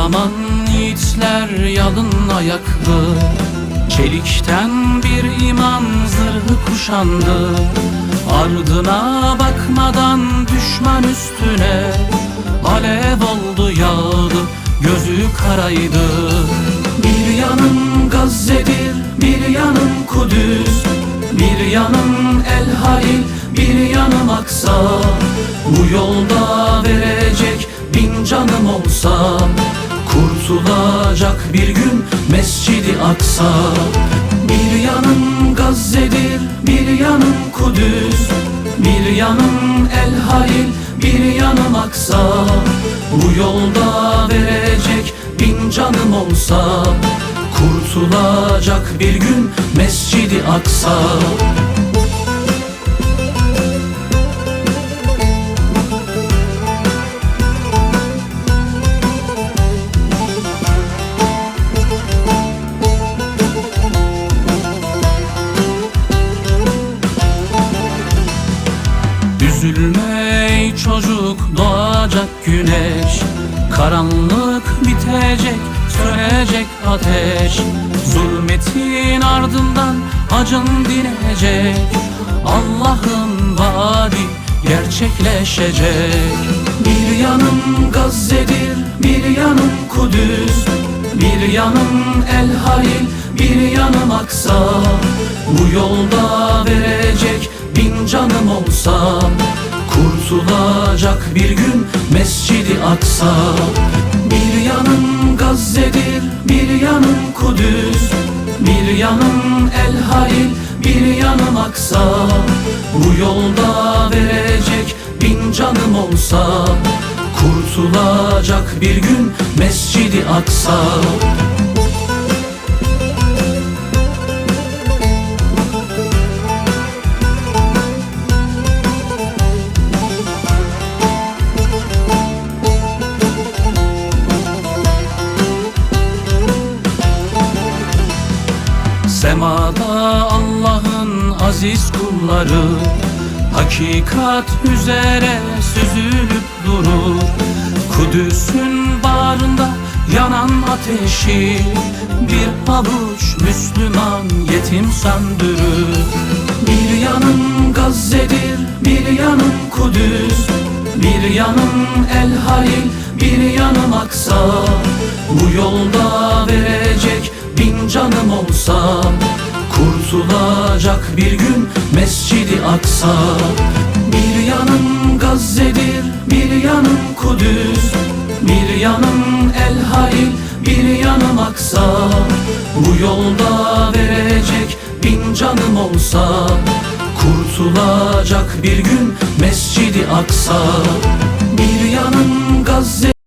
Kahraman yiğitler yalın ayaklı. Çelikten bir iman zırhı kuşandı. Ardına bakmadan düşman üstüne Alev oldu yağdı gözü karaydı. Bir yanım Gazze'dir bir yanım Kudüs. Bir yanım El Halil bir yanım Aksa. Bu yolda verecek bin canım olsa Kurtulacak bir gün Mescidi Aksa. Bir yanım Gazze'dir bir yanım Kudüs. Bir yanım El Halil bir yanım Aksa. Bu yolda verecek bin canım olsa Kurtulacak bir gün Mescidi Aksa Üzülme ey çocuk doğacak güneş. Karanlık bitecek sönecek ateş. Zulmetin ardından acın dinecek. Allah'ın vaadi gerçekleşecek. Bir yanım Gazze'dir bir yanım Kudüs. Bir yanım El Halil bir yanım Aksa. Bu yolda canım olsa Kurtulacak bir gün Mescidi Aksa. Bir yanım Gazze'dir bir yanım Kudüs. Bir yanım El Halil bir yanım Aksa. Bu yolda verecek bin canım olsa Kurtulacak bir gün Mescidi Aksa Semada Allah'ın aziz kulları Hakikat üzere süzülüp durur. Kudüs'ün bağrında yanan ateşi Bir avuç Müslüman yetim söndürür. Bir yanım Gazze'dir bir yanım Kudüs. Bir yanım El Halil bir yanım Aksa. Bu yolda verecek bin canım olsa Kurtulacak bir gün Mescidi Aksa. Bir yanım Gazze'dir bir yanım Kudüs. Bir yanım El Halil bir yanım Aksa. Bu yolda verecek bin canım olsa Kurtulacak bir gün Mescidi Aksa. Bir yanım Gazze